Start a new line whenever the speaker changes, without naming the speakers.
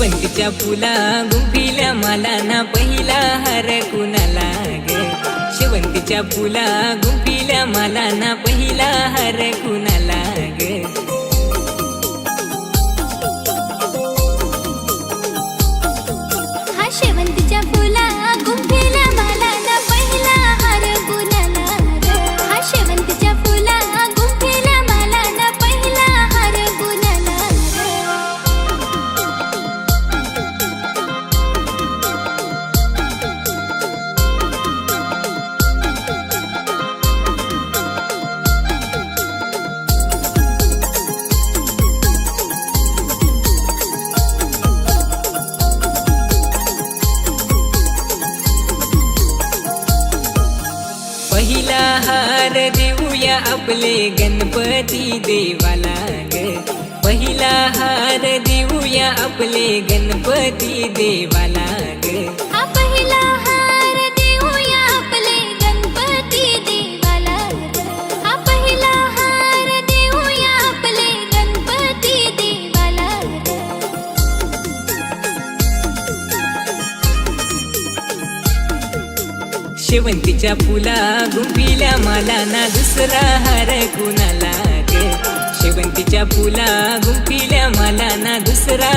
शेवंतीच्या फुला गुंफिल्या मला ना पहिला हार कुणाला ग? शेवंतीच्या फुला गुंफिल्या मला ना पहिला हार कुणाला ग?
शेवंती हार
देऊया आपले गणपती देवाला ग. पहिला हार देऊया आपले गणपती देवाला ग. शेवंतीच्या फुला गुंपिल्या मला ना दुसरा हार कुणाला ग शेवंतीच्या फुला गुंपिल्या मला ना दुसरा